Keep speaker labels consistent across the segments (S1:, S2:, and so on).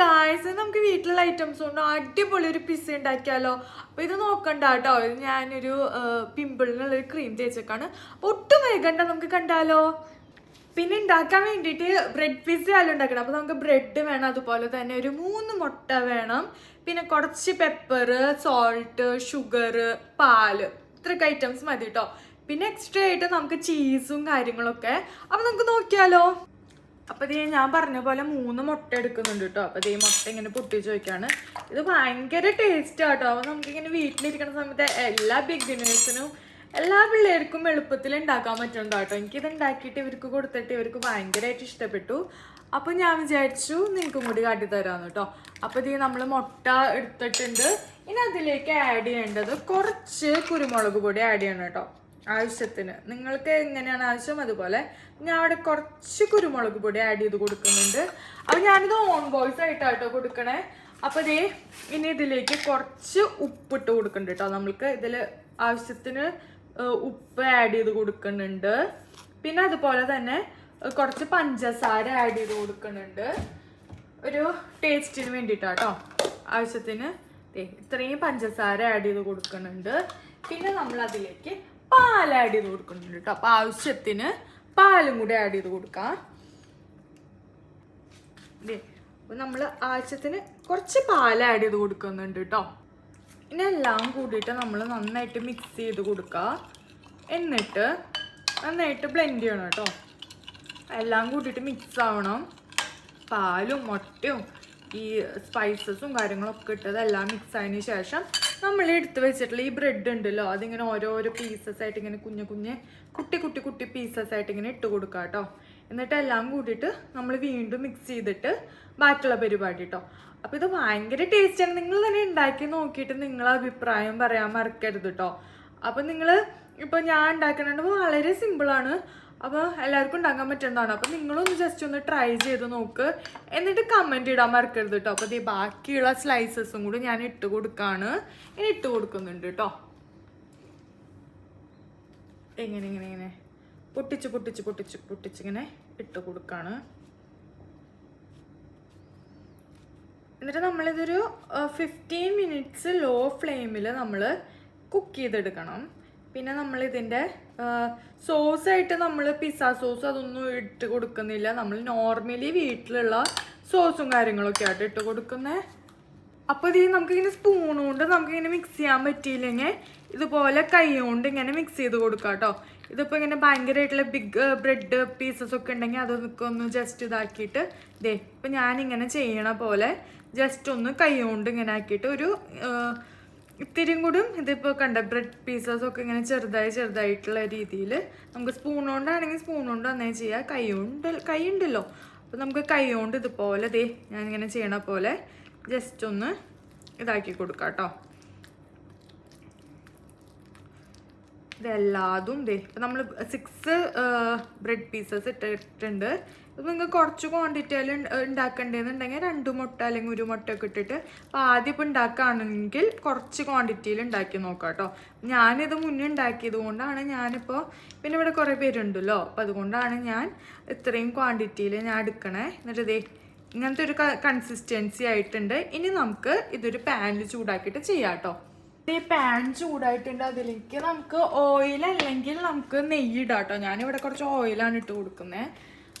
S1: Guys നമുക്ക് വീട്ടിലുള്ള items കൊണ്ട് അടിപൊളി ഒരു പിസ്സ ഉണ്ടാക്കിയാലോ? അപ്പൊ ഇത് നോക്കണ്ട കേട്ടോ ഇത് ഞാനൊരു പിമ്പിളിനുള്ള ഒരു ക്രീം തേച്ചേക്കാണ്. അപ്പോൾ ഒട്ടും വൈകണ്ട നമുക്ക് കണ്ടാലോ? പിന്നെ ഉണ്ടാക്കാൻ വേണ്ടിയിട്ട് ബ്രെഡ് പിസ്സ ആയാലും ഉണ്ടാക്കണം. അപ്പൊ നമുക്ക് ബ്രെഡ് വേണം അതുപോലെ തന്നെ ഒരു മൂന്ന് മുട്ട വേണം. പിന്നെ കുറച്ച് പെപ്പർ സോൾട്ട് ഷുഗർ പാൽ. ഇത്രയൊക്കെ ഐറ്റംസ് മതി കേട്ടോ പിന്നെ എക്സ്ട്രാ ആയിട്ട് നമുക്ക് ചീസും കാര്യങ്ങളൊക്കെ. അപ്പൊ നമുക്ക് നോക്കിയാലോ? അപ്പൊ ഇതേ ഞാൻ പറഞ്ഞ പോലെ മൂന്ന് മുട്ട എടുക്കുന്നുണ്ട് കേട്ടോ അപ്പൊ ഈ മുട്ട ഇങ്ങനെ പൊട്ടിച്ച് വെക്കാണ് ഇത് ഭയങ്കര ടേസ്റ്റ് ആട്ടോ. അപ്പൊ നമുക്കിങ്ങനെ വീട്ടിലിരിക്കുന്ന സമയത്ത് എല്ലാ ബിഗിനേഴ്സിനും എല്ലാ പിള്ളേർക്കും എളുപ്പത്തിൽ ഉണ്ടാക്കാൻ പറ്റുന്നുണ്ട് കേട്ടോ എനിക്കിത് ഉണ്ടാക്കിയിട്ട് ഇവർക്ക് കൊടുത്തിട്ട് ഇവർക്ക് ഭയങ്കരമായിട്ട് ഇഷ്ടപ്പെട്ടു. അപ്പൊ ഞാൻ വിചാരിച്ചു നിങ്ങൾക്കും കൂടി കാട്ടി തരാന്ന് കേട്ടോ അപ്പൊ ഇത് നമ്മൾ മുട്ട എടുത്തിട്ടുണ്ട്. ഇനി അതിലേക്ക് ആഡ് ചെയ്യേണ്ടത് കുറച്ച് കുരുമുളക് പൊടി ആഡ് ചെയ്യണം കേട്ടോ ആവശ്യത്തിന്. നിങ്ങൾക്ക് എങ്ങനെയാണ് ആവശ്യം? അതുപോലെ ഞാൻ അവിടെ കുറച്ച് കുരുമുളക് പൊടി ആഡ് ചെയ്ത് കൊടുക്കുന്നുണ്ട്. അപ്പൊ ഞാനിത് ഓൺ ബോയ്സ് ആയിട്ടാട്ടോ കൊടുക്കണേ. അപ്പൊ ഇതേ ഇനി ഇതിലേക്ക് കുറച്ച് ഉപ്പിട്ട് കൊടുക്കുന്നുണ്ട് കേട്ടോ. നമ്മൾക്ക് ഇതിൽ ആവശ്യത്തിന് ഉപ്പ് ആഡ് ചെയ്ത് കൊടുക്കുന്നുണ്ട്. പിന്നെ അതുപോലെ തന്നെ കുറച്ച് പഞ്ചസാര ആഡ് ചെയ്ത് കൊടുക്കുന്നുണ്ട്. ഒരു ടേസ്റ്റിന് വേണ്ടിയിട്ടാട്ടോ ആവശ്യത്തിന്. ഇത്രയും പഞ്ചസാര ആഡ് ചെയ്ത് കൊടുക്കുന്നുണ്ട്. പിന്നെ നമ്മൾ അതിലേക്ക് പാൽ ആഡ് ചെയ്ത് കൊടുക്കുന്നുണ്ട് കേട്ടോ അപ്പൊ ആവശ്യത്തിന് പാലും കൂടി ആഡ് ചെയ്ത് കൊടുക്കാം. അപ്പൊ നമ്മൾ ആവശ്യത്തിന് കുറച്ച് പാൽ ആഡ് ചെയ്ത് കൊടുക്കുന്നുണ്ട് കേട്ടോ ഇനി എല്ലാം കൂടിയിട്ട് നമ്മൾ നന്നായിട്ട് മിക്സ് ചെയ്ത് കൊടുക്കുക എന്നിട്ട് നന്നായിട്ട് ബ്ലെൻഡ് ചെയ്യണം കേട്ടോ എല്ലാം കൂട്ടിയിട്ട് മിക്സ് ആവണം. പാലും മുട്ടയും ഈ സ്പൈസസും കാര്യങ്ങളൊക്കെ ഇട്ടത് എല്ലാം മിക്സ് ആയതിനു ശേഷം നമ്മൾ എടുത്ത് വെച്ചിട്ടുള്ള ഈ ബ്രെഡ് ഉണ്ടല്ലോ അതിങ്ങനെ ഓരോരോ പീസസ് ആയിട്ട് ഇങ്ങനെ കുഞ്ഞു കുഞ്ഞ് കുട്ടി കുട്ടി കുട്ടി പീസസ് ആയിട്ട് ഇങ്ങനെ ഇട്ട് കൊടുക്കുക കേട്ടോ എന്നിട്ട് എല്ലാം കൂട്ടിയിട്ട് നമ്മൾ വീണ്ടും മിക്സ് ചെയ്തിട്ട് ബാക്കിയുള്ള പരിപാടി കേട്ടോ അപ്പോൾ ഇത് ഭയങ്കര ടേസ്റ്റാണ് നിങ്ങൾ തന്നെ ഉണ്ടാക്കി നോക്കിയിട്ട് നിങ്ങളെ അഭിപ്രായം പറയാൻ മറക്കരുത് കേട്ടോ അപ്പോൾ നിങ്ങൾ ഇപ്പോൾ ഞാൻ ഉണ്ടാക്കുന്നുണ്ട് വളരെ സിമ്പിളാണ് അപ്പോൾ എല്ലാവർക്കും ഉണ്ടാക്കാൻ പറ്റുന്നതാണ്. അപ്പോൾ നിങ്ങളൊന്ന് ജസ്റ്റ് ഒന്ന് ട്രൈ ചെയ്ത് നോക്ക്. എന്നിട്ട് കമന്റ് ഇടാൻ മറക്കരുത് കേട്ടോ അപ്പോൾ ഈ ബാക്കിയുള്ള സ്ലൈസസും കൂടി ഞാൻ ഇട്ട് കൊടുക്കാണ്. ഇനി ഇട്ട് കൊടുക്കുന്നുണ്ട് കേട്ടോ എങ്ങനെ ഇങ്ങനെ ഇങ്ങനെ. പൊട്ടിച്ച് പൊട്ടിച്ച് പൊട്ടിച്ച് ഇങ്ങനെ ഇട്ട് കൊടുക്കാണ്. എന്നിട്ട് നമ്മളിതൊരു ഫിഫ്റ്റീൻ മിനിറ്റ്സ് ലോ ഫ്ലെയിമിൽ നമ്മൾ കുക്ക് ചെയ്തെടുക്കണം. പിന്നെ നമ്മൾ ഇതിന്റെ സോസായിട്ട് നമ്മൾ പിസ്സ സോസ് അതൊന്നും ഇട്ട് കൊടുക്കുന്നില്ല. നമ്മൾ നോർമലി വീട്ടിലുള്ള സോസും കാര്യങ്ങളൊക്കെ ആയിട്ട് ഇട്ട് കൊടുക്കുന്നത് അപ്പോൾ ഇത് നമുക്കിങ്ങനെ സ്പൂൺ കൊണ്ട് നമുക്കിങ്ങനെ മിക്സ് ചെയ്യാൻ പറ്റിയില്ലെങ്കിൽ ഇതുപോലെ കൈ കൊണ്ട് ഇങ്ങനെ മിക്സ് ചെയ്ത് കൊടുക്കാം കേട്ടോ. ഇതിപ്പോൾ ഇങ്ങനെ ഭയങ്കരമായിട്ടുള്ള ബിഗ് ബ്രെഡ് പീസസ് ഒക്കെ ഉണ്ടെങ്കിൽ അതൊക്കെ ഒന്ന് ജസ്റ്റ് ഇതാക്കിയിട്ട് ദേ ഇപ്പം ഞാനിങ്ങനെ ചെയ്യണ പോലെ ജസ്റ്റ് ഒന്ന് കൈ കൊണ്ട് ഇങ്ങനെ ആക്കിയിട്ട് ഒരു ഇത്തിരിയും കൂടും ഇതിപ്പോൾ കണ്ട ബ്രെഡ് പീസസ് ഒക്കെ ഇങ്ങനെ ചെറുതായി ചെറുതായിട്ടുള്ള രീതിയിൽ നമുക്ക് സ്പൂൺ കൊണ്ടാണെങ്കിൽ സ്പൂൺ കൊണ്ട് അങ്ങനെ ചെയ്യാം. കൈ കൊണ്ട് കൈ ഉണ്ടല്ലോ. അപ്പോൾ നമുക്ക് കൈ കൊണ്ട് ഇതുപോലെ ദേ ഞാനിങ്ങനെ ചെയ്യണ പോലെ ജസ്റ്റ് ഒന്ന് ഇതാക്കി കൊടുക്കാം കേട്ടോ ഇതെല്ലാതും ദേ ഇപ്പം നമ്മൾ സിക്സ് ബ്രെഡ് പീസസ് ഇട്ടിട്ടുണ്ട്. ഇപ്പം നിങ്ങൾക്ക് കുറച്ച് ക്വാണ്ടിറ്റിയിൽ ഉണ്ടാക്കേണ്ടതെന്നുണ്ടെങ്കിൽ രണ്ട് മുട്ട അല്ലെങ്കിൽ ഒരു മുട്ട ഒക്കെ ഇട്ടിട്ട് അപ്പോൾ ആദ്യം ഇപ്പം ഉണ്ടാക്കുകയാണെങ്കിൽ കുറച്ച് ക്വാണ്ടിറ്റിയിൽ ഉണ്ടാക്കി നോക്കാം കേട്ടോ ഞാനിത് മുന്നേ ഉണ്ടാക്കിയത് കൊണ്ടാണ് ഞാനിപ്പോൾ പിന്നെ ഇവിടെ കുറേ പേരുണ്ടല്ലോ. അപ്പോൾ അതുകൊണ്ടാണ് ഞാൻ ഇത്രയും ക്വാണ്ടിറ്റിയിൽ ഞാൻ എടുക്കണേ. എന്നിട്ട് ഇതേ ഇങ്ങനത്തെ ഒരു കൺസിസ്റ്റൻസി ആയിട്ടുണ്ട്. ഇനി നമുക്ക് ഇതൊരു പാനിൽ ചൂടാക്കിയിട്ട് ചെയ്യാം കേട്ടോ ഈ പാൻ ചൂടായിട്ടുണ്ട് അതിലേക്ക് നമുക്ക് ഓയിൽ അല്ലെങ്കിൽ നമുക്ക് നെയ്യ് ഇടാം കേട്ടോ ഞാനിവിടെ കുറച്ച് ഓയിലാണ് ഇട്ട് കൊടുക്കുന്നത്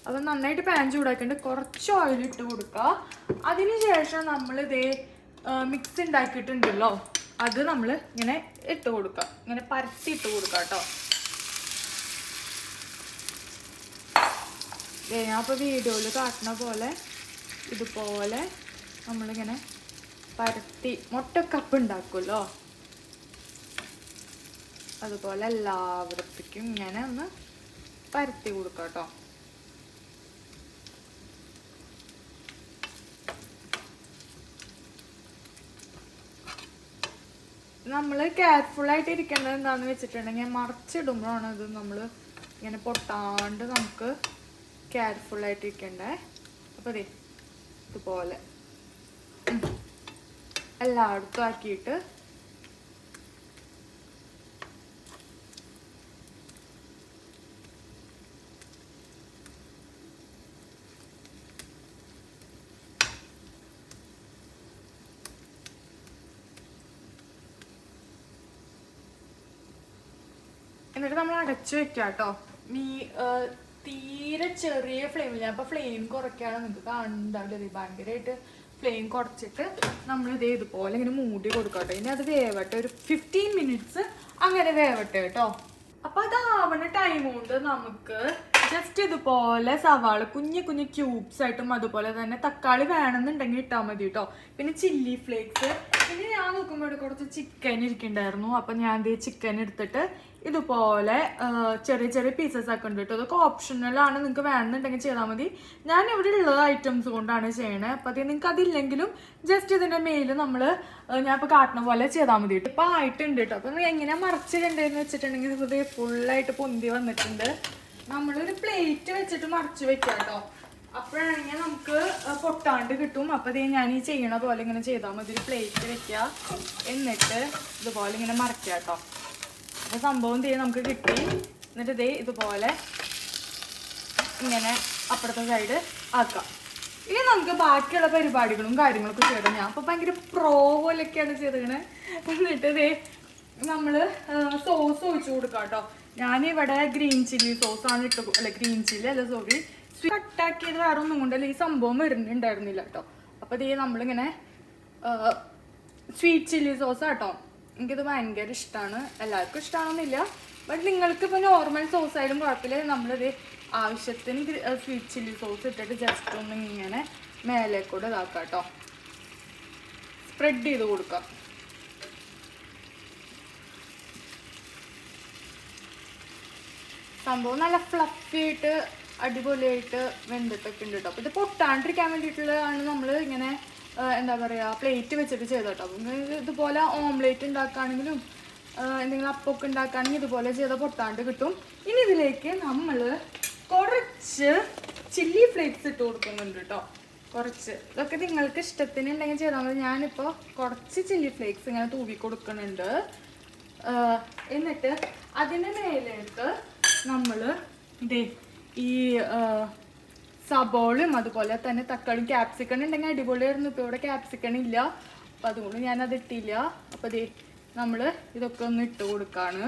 S1: അപ്പം നന്നായിട്ട് പാൻ ചൂടാക്കിയിട്ട് കുറച്ച് ഓയിൽ ഇട്ട് കൊടുക്കുക. അതിന് ശേഷം നമ്മൾ ഇതേ മിക്സ് ഉണ്ടാക്കിയിട്ടുണ്ടല്ലോ അത് നമ്മൾ ഇങ്ങനെ ഇട്ട് കൊടുക്കുക. ഇങ്ങനെ പരത്തി ഇട്ട് കൊടുക്കുക കേട്ടോ. ഞാൻ അപ്പോൾ വീഡിയോയിൽ കാട്ടുന്ന പോലെ ഇതുപോലെ നമ്മളിങ്ങനെ പരത്തി മുട്ടക്കപ്പ് ഉണ്ടാക്കുമല്ലോ അതുപോലെ എല്ലാവർക്കും ഇങ്ങനെ ഒന്ന് പരത്തി കൊടുക്കാം കേട്ടോ. നമ്മൾ കെയർഫുൾ ആയിട്ട് ഇരിക്കേണ്ടത് എന്താണെന്ന് വെച്ചിട്ടുണ്ടെങ്കിൽ മറച്ചിടുമ്പോഴാണ് ഇത് നമ്മൾ ഇങ്ങനെ പൊട്ടാണ്ട് നമുക്ക് കെയർഫുൾ ആയിട്ട് ഇരിക്കണ്ടേ. അപ്പോൾ ഇതുപോലെ. എല്ലായിടത്തും ആക്കിയിട്ട് എന്നിട്ട് നമ്മൾ അടച്ചു വെക്കുക കേട്ടോ മീ തീരെ ചെറിയ ഫ്ലെയിമിൽ ഇപ്പൊ ഫ്ലെയിം കുറയ്ക്കാണ് നിങ്ങൾക്ക് കാണുന്നുണ്ടാവില്ല ഭയങ്കരമായിട്ട് ഫ്ലെയിം കുറച്ചിട്ട് നമ്മൾ ഇത് ഇതുപോലെ ഇങ്ങനെ മൂടി കൊടുക്കട്ടെ ഇനി അത് വേവട്ടെ. ഒരു ഫിഫ്റ്റീൻ മിനിറ്റ്സ് അങ്ങനെ വേവട്ടെ കേട്ടോ അപ്പൊ അതാവണ ടൈം കൊണ്ട് നമുക്ക് ജസ്റ്റ് ഇതുപോലെ സവാള കുഞ്ഞു കുഞ്ഞു ക്യൂബ്സ് ആയിട്ടും അതുപോലെ തന്നെ തക്കാളി വേണമെന്നുണ്ടെങ്കിൽ ഇട്ടാൽ മതി കേട്ടോ പിന്നെ ചില്ലി ഫ്ലേക്സ് പിന്നെ ഞാൻ നോക്കുമ്പോൾ ഇവിടെ കുറച്ച് ചിക്കൻ ഇരിക്കണ്ടായിരുന്നു അപ്പം ഞാൻ ദേ ചിക്കൻ എടുത്തിട്ട് ഇതുപോലെ ചെറിയ ചെറിയ പീസസ് ഒക്കെ ഉണ്ട് അതൊക്കെ ഓപ്ഷണൽ ആണ്. നിങ്ങൾക്ക് വേണമെന്നുണ്ടെങ്കിൽ ചെയ്താൽ മതി. ഞാൻ ഇവിടെ ഉള്ള ഐറ്റംസ് കൊണ്ടാണ് ചെയ്യണത് അപ്പം അത് നിങ്ങൾക്ക് അതില്ലെങ്കിലും ജസ്റ്റ് ഇതിന്റെ മെയിൽ നമ്മൾ ഞാൻ ഇപ്പോൾ കാട്ടണ പോലെ ചെയ്താൽ മതി ഇപ്പം ആയിട്ടുണ്ട് കേട്ടോ. അപ്പം എങ്ങനെ മറച്ചിട്ടുണ്ടെന്ന് വെച്ചിട്ടുണ്ടെങ്കിൽ ഇത് ഫുള്ളായിട്ട് പൊന്തി വന്നിട്ടുണ്ട്. നമ്മളൊരു പ്ലേറ്റ് വെച്ചിട്ട് മറിച്ച് വെക്കാം കേട്ടോ. അപ്പോഴാണെങ്കിൽ നമുക്ക് പൊട്ടാണ്ട് കിട്ടും. അപ്പോൾ ഇതേ ഞാൻ ഈ ചെയ്യണ പോലെ ഇങ്ങനെ ചെയ്താൽ മതി. ഒരു പ്ലേറ്റ് വെക്കുക എന്നിട്ട് ഇതുപോലെ ഇങ്ങനെ മറക്കുക കേട്ടോ അപ്പോൾ സംഭവം ഇതേ നമുക്ക് കിട്ടി. എന്നിട്ട് ഇതേ ഇതുപോലെ ഇങ്ങനെ അപ്പുറത്തെ സൈഡ് ആക്കാം. ഇനി നമുക്ക് ബാക്കിയുള്ള പരിപാടികളും കാര്യങ്ങളൊക്കെ ചെയ്യണം. ഞാൻ അപ്പോൾ ഭയങ്കര പ്രോ പോലെയൊക്കെയാണ് ചെയ്തത് എന്നിട്ട് ഇതേ നമ്മൾ സോസ് ഒഴിച്ചു കൊടുക്കാം കേട്ടോ ഞാനിവിടെ ഗ്രീൻ ചില്ലി സോസാണ് ഇട്ട് അല്ല ഗ്രീൻ ചില്ലി അല്ല സോറി കട്ടാക്കിയത് വേറെ ഒന്നും കൊണ്ടല്ല. ഈ സംഭവം വരുന്നുണ്ടായിരുന്നില്ല കേട്ടോ. അപ്പോൾ ദേ നമ്മളിങ്ങനെ സ്വീറ്റ് ചില്ലി സോസ് കേട്ടോ എനിക്കിത് ഭയങ്കര ഇഷ്ടമാണ് എല്ലാവർക്കും ഇഷ്ടമാണെന്നില്ല ബട്ട് നിങ്ങൾക്ക് ഇപ്പൊ നോർമൽ സോസ് ആയാലും കുഴപ്പമില്ല. നമ്മളിത് ആവശ്യത്തിന് സ്വീറ്റ് ചില്ലി സോസ് ഇട്ടിട്ട് ജസ്റ്റ് ഒന്ന് ഇങ്ങനെ മേലെ കൂടെ ഇതാക്കാം കേട്ടോ. സ്പ്രെഡ് ചെയ്ത് കൊടുക്കാം. സംഭവം നല്ല ഫ്ലഫി ആയിട്ട് അടിപൊളിയായിട്ട് വെന്തിട്ടൊക്കെ ഉണ്ട് കേട്ടോ അപ്പോൾ ഇത് പൊട്ടാണ്ടിരിക്കാൻ വേണ്ടിയിട്ടുള്ളതാണ് നമ്മൾ ഇങ്ങനെ എന്താ പറയുക പ്ലേറ്റ് വെച്ചിട്ട് ചെയ്ത കേട്ടോ ഇതുപോലെ ഓംലേറ്റ് ഉണ്ടാക്കുകയാണെങ്കിലും എന്തെങ്കിലും അപ്പൊക്കെ ഉണ്ടാക്കുകയാണെങ്കിൽ ഇതുപോലെ ചെയ്താൽ പൊട്ടാണ്ട് കിട്ടും. ഇനി ഇതിലേക്ക് നമ്മൾ കുറച്ച് ചില്ലി ഫ്ലേക്സ് ഇട്ട് കൊടുക്കുന്നുണ്ട് കേട്ടോ കുറച്ച്. ഇതൊക്കെ നിങ്ങൾക്ക് ഇഷ്ടത്തിന് ഉണ്ടെങ്കിൽ ചെയ്താൽ മതി. ഞാനിപ്പോൾ കുറച്ച് ചില്ലി ഫ്ലേക്സ് ഇങ്ങനെ തൂവി കൊടുക്കുന്നുണ്ട്. എന്നിട്ട് അതിന്റെ മേലേക്ക് നമ്മൾ ഇതേ ഈ സബോളും അതുപോലെ തന്നെ തക്കാളിയും ക്യാപ്സിക്കൺ ഉണ്ടെങ്കിൽ അടിപൊളിയായിരുന്നു. ഇപ്പോൾ ഇവിടെ ക്യാപ്സിക്കൺ ഇല്ല. അപ്പം അതുകൊണ്ട് ഞാനത് ഇട്ടില്ല. അപ്പോൾ ദേ നമ്മൾ ഇതൊക്കെ ഒന്ന് ഇട്ട് കൊടുക്കാണ്.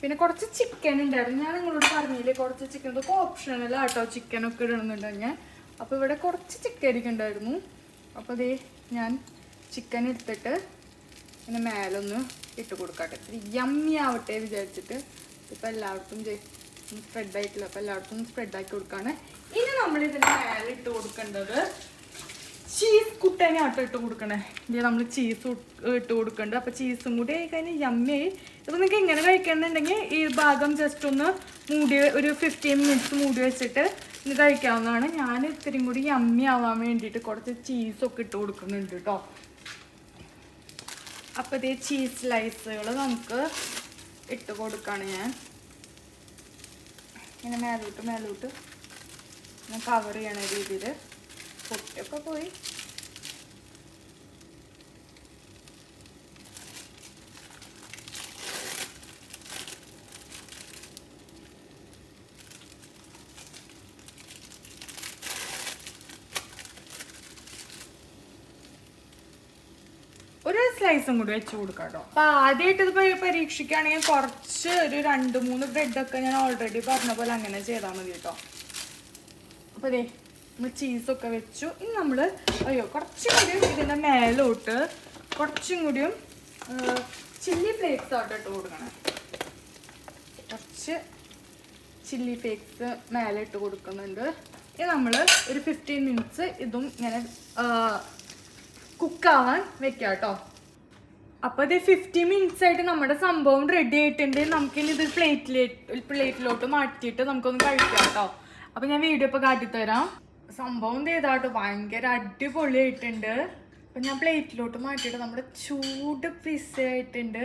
S1: പിന്നെ കുറച്ച് ചിക്കൻ ഉണ്ടായിരുന്നു. ഞാൻ നിങ്ങളോട് പറഞ്ഞില്ലേ കുറച്ച് ചിക്കൻ ഇതൊക്കെ ഓപ്ഷണൽ ആട്ടോ ചിക്കനൊക്കെ ഇടണമെന്നുണ്ടെങ്കിൽ അപ്പോൾ ഇവിടെ കുറച്ച് ചിക്കൻ ഇരിക്കുന്നുണ്ടായിരുന്നു അപ്പോൾ ദേ ഞാൻ ചിക്കൻ എടുത്തിട്ട് പിന്നെ മേലൊന്ന് ഇട്ട് കൊടുക്കട്ടെ. യമ്മി ആവട്ടെ വിചാരിച്ചിട്ട്. ഇപ്പം എല്ലാവർക്കും സ്പ്രെഡ് ആയിട്ടില്ല അപ്പോൾ എല്ലാവർക്കും സ്പ്രെഡ് ആക്കി കൊടുക്കാണ്. ഇനി നമ്മൾ ഇതിന് മേലെ ഇട്ട് കൊടുക്കേണ്ടത് ചീസ് കുട്ടേനെ ആട്ടോ ഇട്ട് കൊടുക്കണേ. ഇത് നമ്മൾ ചീസ് ഇട്ട് കൊടുക്കുന്നുണ്ട് അപ്പോൾ ചീസും കൂടി ആയി കഴിഞ്ഞാൽ യമ്മി ഇപ്പം നിങ്ങൾക്ക് ഇങ്ങനെ കഴിക്കണമെന്നുണ്ടെങ്കിൽ ഈ ഭാഗം ജസ്റ്റ് ഒന്ന് മൂടി ഒരു ഫിഫ്റ്റീൻ മിനിറ്റ്സ് മൂടി വെച്ചിട്ട് ഇത് കഴിക്കാവുന്നതാണ്. ഞാൻ ഇത്രയും കൂടി യമ്മി ആവാൻ വേണ്ടിയിട്ട് കുറച്ച് ചീസൊക്കെ ഇട്ട് കൊടുക്കുന്നുണ്ട് കേട്ടോ അപ്പോൾ ഇതേ ചീസ് സ്ലൈസുകൾ നമുക്ക് ഇട്ട് കൊടുക്കുകയാണ് ഞാൻ. ഇങ്ങനെ മേലോട്ട് മേലോട്ട് ഇങ്ങനെ കവർ ചെയ്യണ രീതിയിൽ പൊട്ടിയൊക്കെ പോയി ഒരു സ്ലൈസും കൂടി വെച്ച് കൊടുക്കാം കേട്ടോ അപ്പൊ ആദ്യമായിട്ട് ഇത് പരീ- പരീക്ഷിക്കുകയാണെങ്കിൽ കുറച്ച് ഒരു രണ്ട് മൂന്ന് ബ്രെഡൊക്കെ ഞാൻ ഓൾറെഡി പറഞ്ഞ പോലെ അങ്ങനെ ചെയ്താൽ മതി കേട്ടോ. അപ്പൊ അതെ നമ്മൾ ചീസൊക്കെ വെച്ചു. ഇനി നമ്മൾ അയ്യോ കുറച്ചും കൂടി ഇതിന്റെ മേലോട്ട് കുറച്ചും കൂടിയും ചില്ലി ഫ്ലേക്സ് ആയിട്ട് ഇട്ട് കൊടുക്കണം. കുറച്ച് ചില്ലി ഫ്ലേക്സ് മേലെ ഇട്ട് കൊടുക്കുന്നുണ്ട്. ഇനി നമ്മൾ ഒരു ഫിഫ്റ്റീൻ മിനിറ്റ്സ് ഇതും ഇങ്ങനെ കുക്കാവാൻ വെക്കാം കേട്ടോ അപ്പോൾ ഇത് ഫിഫ്റ്റി മിനിറ്റ്സ് ആയിട്ട് നമ്മുടെ സംഭവം റെഡി ആയിട്ടുണ്ട്. നമുക്കിനി ഇത് പ്ലേറ്റിലേക്ക് പ്ലേറ്റിലോട്ട് മാറ്റിയിട്ട് നമുക്കൊന്ന് കഴിക്കാം കേട്ടോ അപ്പോൾ ഞാൻ വീഡിയോ ഇപ്പോൾ കാട്ടിത്തരാം. സംഭവം ചെയ്താട്ടോ ഭയങ്കര അടിപൊളിയായിട്ടുണ്ട്. അപ്പം ഞാൻ പ്ലേറ്റിലോട്ട് മാറ്റിയിട്ട് നമ്മുടെ ചൂട് പിസ്സ ആയിട്ടുണ്ട്.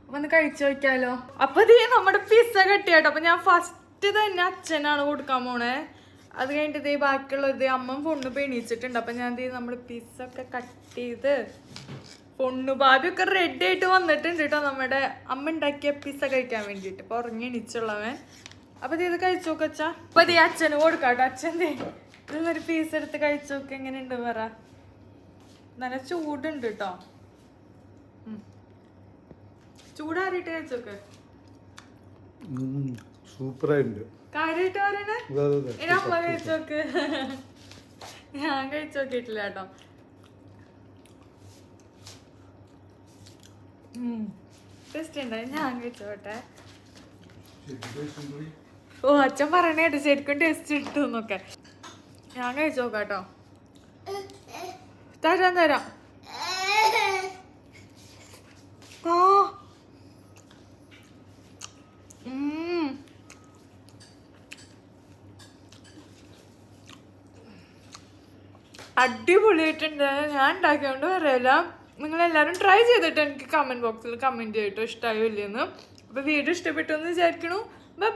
S1: അപ്പം ഒന്ന് കഴിച്ചു നോക്കിയാലോ. അപ്പോൾ ഇത് നമ്മുടെ പിസ്സ കെട്ടിയാട്ടോ അപ്പം ഞാൻ ഫസ്റ്റ് തന്നെ അച്ഛനാണ് കൊടുക്കാൻ പോണേ. അത് കഴിഞ്ഞിട്ട് ഇതേ ബാക്കിയുള്ളത് അമ്മ പൊണ്ണ് പെണീച്ചിട്ടുണ്ട്. അപ്പം ഞാൻ ദേ നമ്മുടെ പിസ്സ ഒക്കെ കട്ട് ചെയ്ത് പൊണ്ണു ഭാവിയൊക്കെ റെഡി ആയിട്ട് വന്നിട്ടുണ്ട് കേട്ടോ നമ്മുടെ അമ്മ ഉണ്ടാക്കിയ പിസ്സ കഴിക്കാൻ വേണ്ടിയിട്ട്. ഇപ്പൊ ഉറങ്ങി എണീച്ചുള്ളവൻ. അപ്പൊ ഇത് കഴിച്ചു നോക്ക് അച്ഛാ. അപ്പൊ ഇത് അച്ഛന് കൊടുക്കാട്ടോ. അച്ഛൻ ദേ ഇതൊന്നൊരു പീസ് എടുത്ത് കഴിച്ചു നോക്ക്. എങ്ങനെയുണ്ട് പറ. നല്ല ചൂടുണ്ട് കേട്ടോ. ചൂടാറിയിട്ട് കഴിച്ചു നോക്ക്.
S2: സൂപ്പറായിട്ടുണ്ട്.
S1: കാര്യമായിട്ട് പറയണേ? ഞാൻ കഴിച്ചോക്കിട്ടില്ല കേട്ടോ ടെസ്റ്റ് ഉണ്ടായി. ഞാൻ കഴിച്ചോട്ടെ ഓ അച്ഛൻ പറയണേ കേട്ടോ ശരിക്കും ടേസ്റ്റ് ഇട്ടു എന്നൊക്കെ ഞാൻ കഴിച്ചു നോക്കാം കേട്ടോ തരാം തരാം. ആ. ഉം. അടിപൊളിയായിട്ടുണ്ട്. ഞാൻ ഉണ്ടാക്കിയോണ്ട് പറയല. നിങ്ങൾ എല്ലാവരും ട്രൈ ചെയ്തിട്ട് എനിക്ക് കമന്റ് ബോക്സിൽ കമന്റ് ചെയ്തിട്ടോ ഇഷ്ടമായോ ഇല്ലയെന്ന്. അപ്പോൾ വീഡിയോ ഇഷ്ടപ്പെട്ടു എന്ന് വിചാരിക്കണു. ബൈ